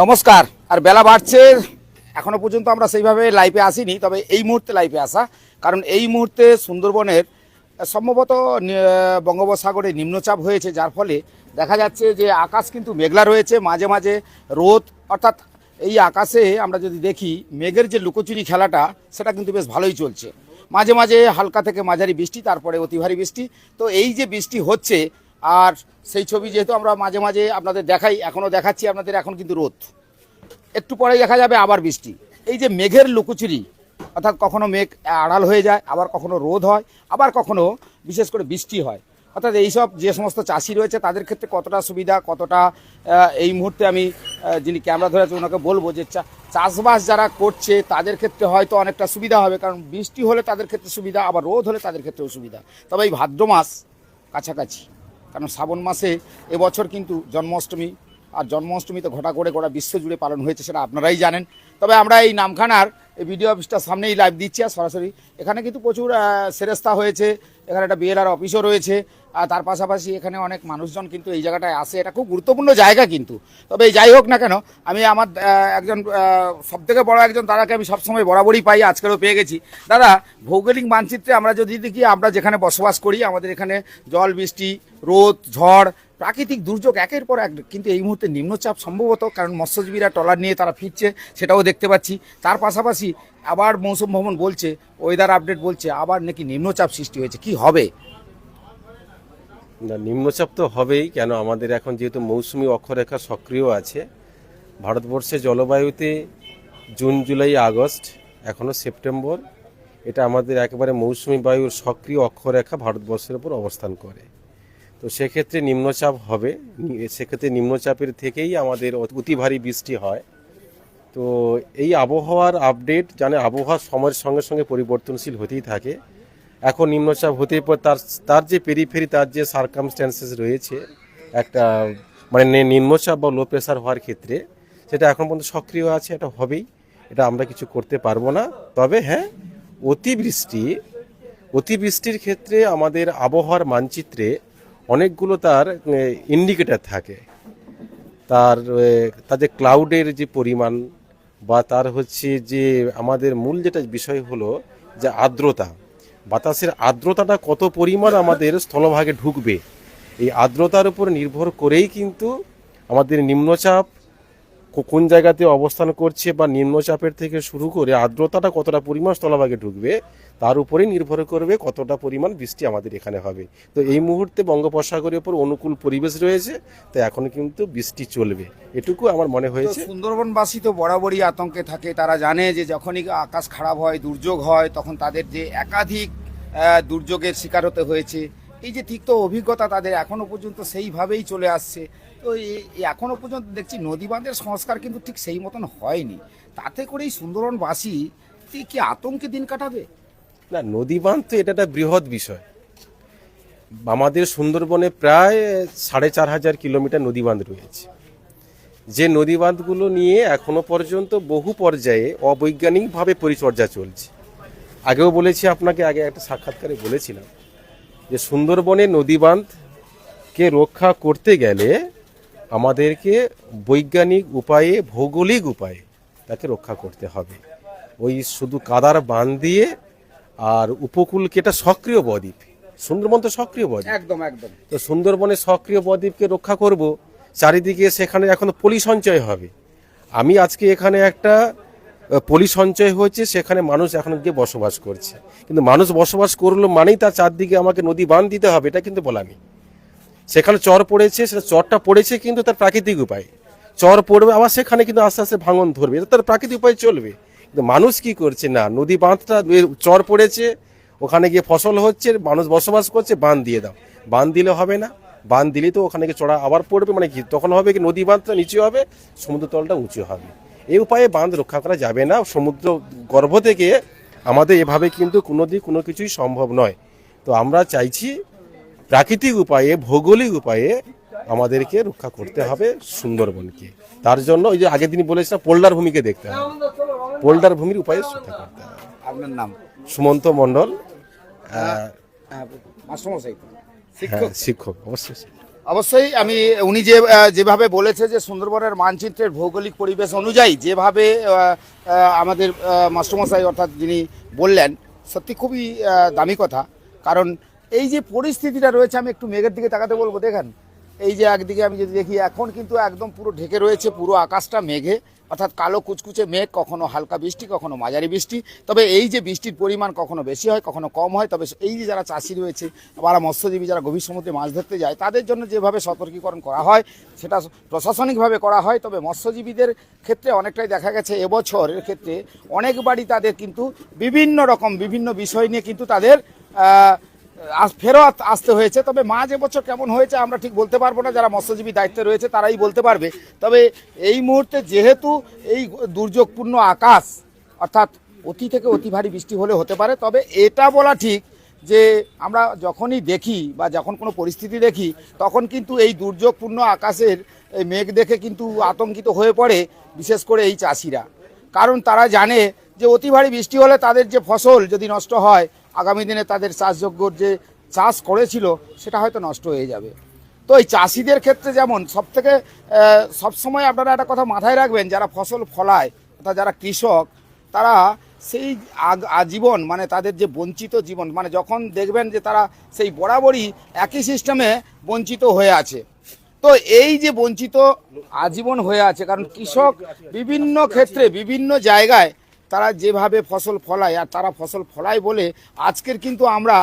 নমস্কার, আর বেলা বাড়ছে, এখনও পর্যন্ত আমরা সেইভাবে লাইফে আসিনি, তবে এই মুহূর্তে লাইফে আসা, কারণ এই মুহূর্তে সুন্দরবনের সম্ভবত বঙ্গোপসাগরে নিম্নচাপ হয়েছে, যার ফলে দেখা যাচ্ছে যে আকাশ কিন্তু মেঘলা রয়েছে, মাঝে মাঝে রোদ, অর্থাৎ এই আকাশে আমরা যদি দেখি, মেঘের যে লুকোচুরি খেলাটা, সেটা কিন্তু বেশ ভালোই চলছে। মাঝে মাঝে হালকা থেকে মাঝারি বৃষ্টি, তারপরে অতি ভারী বৃষ্টি। তো এই যে বৃষ্টি হচ্ছে আর সেই ছবি যেহেতু আমরা মাঝে মাঝে আপনাদের দেখাই, এখনও দেখাচ্ছি আপনাদের, এখন কিন্তু রোদ। একটু পরে দেখা যাবে আবার বৃষ্টি। এই যে মেঘের লুকোচুরি, অর্থাৎ কখনো মেঘ আড়াল হয়ে যায়, আবার কখনো রোদ হয়, আবার কখনো বিশেষ করে বৃষ্টি হয়। অর্থাৎ এইসব যে সমস্ত চাষি রয়েছে, তাদের ক্ষেত্রে কতটা সুবিধা, কতটা এই মুহূর্তে আমি যিনি ক্যামেরা ধরে আছে ওনাকে বলব যে চাষবাস যারা করছে, তাদের ক্ষেত্রে হয়তো অনেকটা সুবিধা হবে, কারণ বৃষ্টি হলে তাদের ক্ষেত্রে সুবিধা, আবার রোদ হলে তাদের ক্ষেত্রেও সুবিধা। তবে এই ভাদ্র মাস কাছাকাছি। কারণ শ্রাবণ মাসে এবছর কিন্তু জন্মাষ্টমী, আর জন্মাষ্টমী তো ঘটা করে গোটা বিশ্বজুড়ে পালন হয়েছে সেটা আপনারাই জানেন। তবে আমরা এই নামখানার এই ভিডিও অফিসটার সামনেই লাইভ দিচ্ছি আর সরাসরি এখানে কিন্তু প্রচুর সেরেস্তা হয়েছে। এখানে একটা বিএলআর অফিসও রয়েছে। আর তার পাশাপাশি এখানে অনেক মানুষজন কিন্তু এই জায়গাটায় আসে। এটা খুব গুরুত্বপূর্ণ জায়গা কিন্তু। তবে যাই হোক না কেন, আমি আমার একজন সব থেকে বড় একজন দাদাকে আমি সবসময় বরাবরই পাই, আজকেরও পেয়ে গেছি। দাদা, ভৌগোলিক মানচিত্রে আমরা যদি দেখি, আমরা যেখানে বসবাস করি, আমাদের এখানে জল, বৃষ্টি, রোদ, ঝড় প্রাকৃতিক দুর্যোগ একের পর এক, কিন্তু এই মুহূর্তে নিম্নচাপ সম্ভবত, কারণ মৎস্যজীবীরা ট্রলার নিয়ে তারা ফিরছে, সেটাও দেখতে পাচ্ছি। তার পাশাপাশি আবার মৌসুম ভবন বলছে ওয়েদার আপডেট বলছে, আবার নাকি নিম্নচাপ সৃষ্টি হয়েছে। কি হবে? না, নিম্নচাপ তো হবেই, কেন আমাদের এখন যেহেতু মৌসুমি অক্ষরেখা সক্রিয় আছে, ভারতবর্ষে জলবায়ুতে জুন, জুলাই, আগস্ট এখনও সেপ্টেম্বর, এটা আমাদের একেবারে মৌসুমি বায়ুর সক্রিয় অক্ষরেখা ভারতবর্ষের উপর অবস্থান করে। তো সেক্ষেত্রে নিম্নচাপ হবে। সেক্ষেত্রে নিম্নচাপের থেকেই আমাদের অতি- ভারী বৃষ্টি হয়। তো এই আবহাওয়ার আপডেট জানে আবহাওয়া সময়ের সঙ্গে সঙ্গে পরিবর্তনশীল হতেই থাকে। এখন নিম্নচাপ হতেই পর তার তার যে পেরিফেরি তার যে সার্কামস্ট্যান্সেস রয়েছে, একটা মানে নিম্নচাপ বা লো প্রেশার হওয়ার ক্ষেত্রে সেটা এখন পর্যন্ত সক্রিয় আছে, এটা হবেই। এটা আমরা কিছু করতে পারব না। তবে হ্যাঁ অতিবৃষ্টি, অতিবৃষ্টির ক্ষেত্রে আমাদের আবহাওয়ার মানচিত্রে অনেকগুলো তার ইন্ডিকেটার থাকে। তার তাদের ক্লাউডের যে পরিমাণ বা তার হচ্ছে যে আমাদের মূল যেটা বিষয় হলো যে আর্দ্রতা। বাতাসের আর্দ্রতাটা কত পরিমাণ আমাদের স্থলভাগে ঢুকবে? এই আর্দ্রতার উপর নির্ভর করেই কিন্তু আমাদের নিম্নচাপ কোন জায়গাতে অবস্থান করছে বা নিম্নচাপের থেকে শুরু করে আর্দ্রতাটা কতটা পরিমাণ স্থলভাগে ঢুকবে তার উপরেই নির্ভর করবে কতটা পরিমাণ বৃষ্টি আমাদের এখানে হবে। তো এই মুহূর্তে বঙ্গোপসাগরের উপর অনুকূল পরিবেশ রয়েছে তো এখন কিন্তু বৃষ্টি চলবে। এটুকু আমার মনে হয়েছে। সুন্দরবনবাসী তো বরাবরই আতঙ্কে থাকে তারা জানে যে যখনই আকাশ খারাপ হয় দুর্যোগ হয় তখন তাদের যে একাধিক দুর্যোগের শিকার হতে হয়েছে। এই যে তিক্ত অভিজ্ঞতা তাদের এখনও পর্যন্ত সেইভাবেই চলে আসছে। তো এই এই এখনও পর্যন্ত দেখছি নদী বাঁধের সংস্কার কিন্তু ঠিক সেই মতন হয়নি। তাতে করেই সুন্দরবনবাসী কি কি আতঙ্কে দিন কাটাবে? না নদী বাঁধ তো এটা একটা বৃহৎ বিষয়। আমাদের সুন্দরবনে প্রায় সাড়ে চার হাজার কিলোমিটার নদী বাঁধ রয়েছে। যে নদী বাঁধগুলো নিয়ে এখনও পর্যন্ত বহু পর্যায়ে অবৈজ্ঞানিকভাবে পরিচর্যা চলছে। আগেও বলেছি আপনাকে, আগে একটা সাক্ষাৎকারে বলেছিলাম যে সুন্দরবনে নদী বাঁধকে রক্ষা করতে গেলে আমাদেরকে বৈজ্ঞানিক উপায়ে ভৌগোলিক উপায়ে তাকে রক্ষা করতে হবে। ওই শুধু কাদার বাঁধ দিয়ে আর উপকূলকে এটা সক্রিয় বদ্বীপ। সুন্দরবন তো সক্রিয় বদ্বীপ। একদম একদম। তো সুন্দরবনের সক্রিয় বদ্বীপকে রক্ষা করব চারিদিকে সেখানে এখন পলি সঞ্চয় হবে। আমি আজকে এখানে একটা পলি সঞ্চয় হয়েছে সেখানে মানুষ এখন গিয়ে বসবাস করছে। কিন্তু মানুষ বসবাস করল মানেই তার চারদিকে আমাকে নদী বাঁধ দিতে হবে এটা কিন্তু বলা নেই সেখানে চর পড়েছে, সেটা চরটা পড়েছে কিন্তু তার প্রাকৃতিক উপায়। চর পড়বে, আবার সেখানে কিন্তু আস্তে আস্তে ভাঙন ধরবে। তার প্রাকৃতিক উপায় চলবে। কিন্তু মানুষ কি করছে না? নদী বাঁধটা চর পড়েছে, ওখানে গিয়ে ফসল হচ্ছে, মানুষ বসবাস করছে, বাঁধ দিয়ে দাও। বাঁধ দিলে হবে না। বাঁধ দিলে তো ওখানে গিয়ে চড়া আবার পড়বে মানে কি? তখন হবে কি নদী বাঁধটা নিচু হবে, সমুদ্র তলটা উঁচু হবে। এই উপায়ে বাঁধ রক্ষা করা যাবে না। সমুদ্র গর্ভ থেকে আমাদের এভাবে কিন্তু কোনো দিক কোনো কিছুই সম্ভব নয়। তো আমরা চাইছি প্রাকৃতিক উপায়ে ভৌগোলিক উপায়ে আমাদেরকে রক্ষা করতে হবে সুন্দরবনকে। তার জন্য ওই যে আগে তিনি বলেছিলাম পোল্ডার ভূমিকে দেখতে হবে। পোল্ডার ভূমির উপায়ে রক্ষা করতে হবে। আপনার নাম? সুমন্ত মণ্ডল হ্যাঁ, মাস্টারমশাই। হ্যাঁ শিক্ষক শিক্ষক। অবশ্যই অবশ্যই আমি উনি যে যেভাবে বলেছে যে সুন্দরবনের মানচিত্রের ভৌগোলিক পরিবেশ অনুযায়ী যেভাবে আমাদের আহ, মাস্টারমশাই অর্থাৎ যিনি বললেন সত্যি খুবই দামি কথা। কারণ এই যে পরিস্থিতিটা রয়েছে, আমি একটু মেঘের দিকে তাকাতে বলব, দেখেন। এই যে একদিকে আমি যদি দেখি, এখন কিন্তু একদম পুরো ঢেকে রয়েছে, পুরো আকাশটা মেঘে, অর্থাৎ কালো কুচকুচে মেঘ, কখনো হালকা বৃষ্টি, কখনো মাঝারি বৃষ্টি। তবে এই যে বৃষ্টির পরিমাণ কখনো বেশি হয়, কখনো কম হয়, তবে এই যে যারা চাষি রয়েছে বা মৎস্যজীবী, যারা গভীর সমুদ্রে মাছ ধরতে যায়, তাদের জন্য যেভাবে সতর্কীকরণ করা হয়, সেটা প্রশাসনিকভাবে করা হয়। তবে মৎস্যজীবীদের ক্ষেত্রে অনেকটাই দেখা গেছে, এবছরের ক্ষেত্রে অনেকবারই তাদের কিন্তু বিভিন্ন রকম, বিভিন্ন বিষয় নিয়ে কিন্তু তাদের ফেরত আসতে হয়েছে। তবে মাঝ এবছর কেমন হয়েছে আমরা ঠিক বলতে পারব না। যারা মৎস্যজীবী দায়িত্বে রয়েছে তারাই বলতে পারবে। তবে এই মুহূর্তে যেহেতু এই দুর্যোগপূর্ণ আকাশ, অর্থাৎ অতি থেকে অতি ভারী বৃষ্টি হলে হতে পারে, তবে এটা বলা ঠিক যে আমরা যখনই দেখি বা যখন কোনো পরিস্থিতি দেখি, তখন কিন্তু এই দুর্যোগপূর্ণ আকাশের মেঘ দেখে কিন্তু আতঙ্কিত হয়ে পড়ে, বিশেষ করে এই চাষিরা। কারণ তারা জানে যে অতি ভারী বৃষ্টি হলে তাদের যে ফসল যদি নষ্ট হয় আগামী দিনে তাদের চাষযোগ্য যে চাষ করেছিল, সেটা হয়তো নষ্ট হয়ে যাবে। তো এই চাষিদের ক্ষেত্রে যেমন সব থেকে সবসময় আপনারা একটা কথা মাথায় রাখবেন, যারা ফসল ফলায়, অর্থাৎ যারা কৃষক, তারা সেই আজীবন মানে তাদের যে বঞ্চিত জীবন মানে যখন দেখবেন যে তারা সেই বরাবরই একই সিস্টেমে বঞ্চিত হয়ে আছে। তো এই যে বঞ্চিত আজীবন হয়ে আছে, কারণ কৃষক বিভিন্ন ক্ষেত্রে, বিভিন্ন জায়গায় তারা যেভাবে ফসল ফলায়, আর তারা ফসল ফলায় বলে আজকের কিন্তু আমরা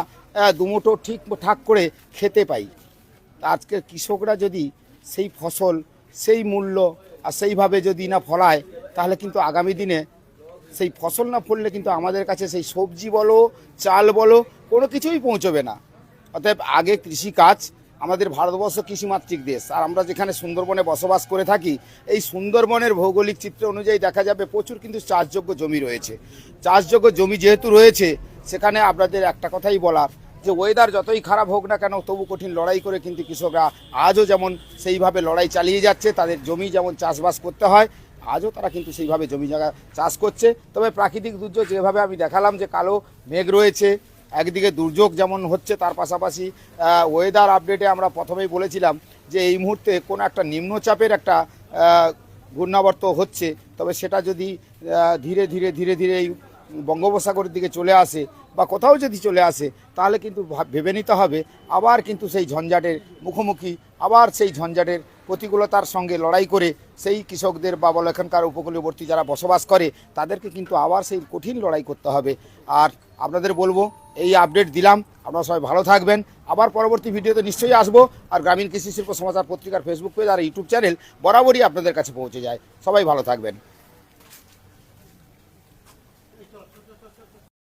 দুমুঠো ঠিক ঠাক করে খেতে পাই। আজকের কৃষকরা যদি সেই ফসল, সেই মূল্য, আর সেইভাবে যদি না ফলায়, তাহলে কিন্তু আগামী দিনে সেই ফসল না ফললে কিন্তু আমাদের কাছে সেই সবজি বলো, চাল বলো, কোনো কিছুই পৌঁছবে না। অতএব আগে কৃষিকাজ আমাদের ভারতবর্ষ কৃষিমাতৃক দেশ। আর আমরা যেখানে সুন্দরবনে বসবাস করে থাকি, এই সুন্দরবনের ভৌগোলিক চিত্র অনুযায়ী দেখা যাবে প্রচুর কিন্তু চাষযোগ্য জমি রয়েছে। চাষযোগ্য জমি যেহেতু রয়েছে, সেখানে আপনাদের একটা কথাই বলার, যে ওয়েদার যতই খারাপ হোক না কেন, তবু কঠিন লড়াই করে কিন্তু কৃষকরা আজও যেমন সেইভাবে লড়াই চালিয়ে যাচ্ছে, তাদের জমি যেমন চাষবাস করতে হয়, আজও তারা কিন্তু সেইভাবে জমি জায়গা চাষ করছে। তবে প্রাকৃতিক দুর্যোগ যেভাবে আমি দেখালাম যে কালো মেঘ রয়েছে একদিকে দুর্যোগ যেমন হচ্ছে, তার পাশাপাশি ওয়েদার আপডেটে আমরা প্রথমেই বলেছিলাম যে এই মুহূর্তে কোনো একটা নিম্নচাপের একটা ঘূর্ণাবর্ত হচ্ছে। তবে সেটা যদি ধীরে ধীরে ধীরে ধীরে এই বঙ্গোপসাগরের দিকে চলে আসে বা কোথাও যদি চলে আসে, তাহলে কিন্তু ভেবে নিতে হবে। আবার কিন্তু সেই ঝঞ্ঝাটের মুখোমুখি, আবার সেই ঝঞ্ঝাটের প্রতিকূলতার সঙ্গে লড়াই করে সেই কৃষকদের বা বলো এখানকার উপকূলবর্তী যারা বসবাস করে, তাদেরকে কিন্তু আবার সেই কঠিন লড়াই করতে হবে। আর আপনাদের বলব এই আপডেট দিলাম। আপনারা সবাই ভালো থাকবেন। আবার পরবর্তী ভিডিওতে নিশ্চয়ই আসব। আর গ্রামীণ কৃষি শিল্প সমাচার পত্রিকার ফেসবুক পেজ আর ইউটিউব চ্যানেল বরাবরই আপনাদের কাছে পৌঁছে যায়। সবাই ভালো থাকবেন।